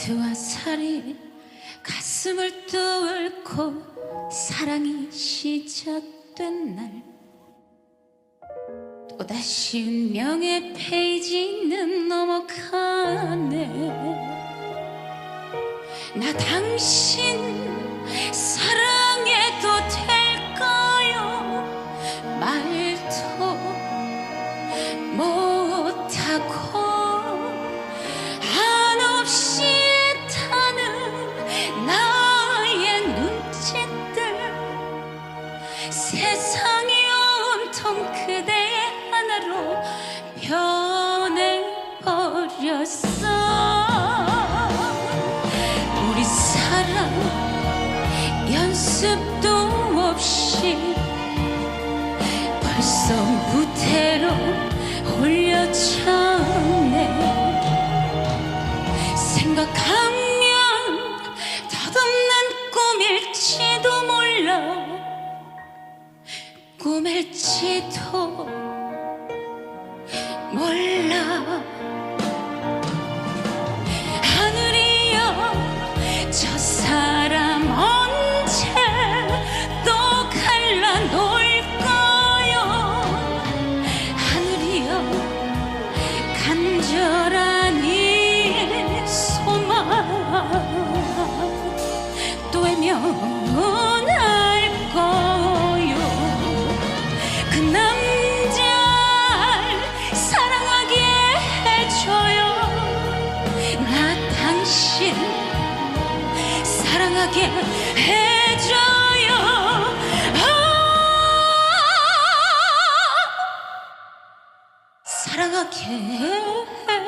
하트와 살이 가슴을 뚫고 사랑이 시작된 날 또다시 운명의 페이지는 넘어가네. 나 당신 사랑 버렸어. 우리 사랑 연습도 없이 벌써 무대로 올려졌네. 생각하면 덧없는 꿈일지도 몰라. 꿈일지도 몰라 그 남자를 사랑하게 해줘요. 나 사랑하게 해줘요. 아, 사랑하게 해줘요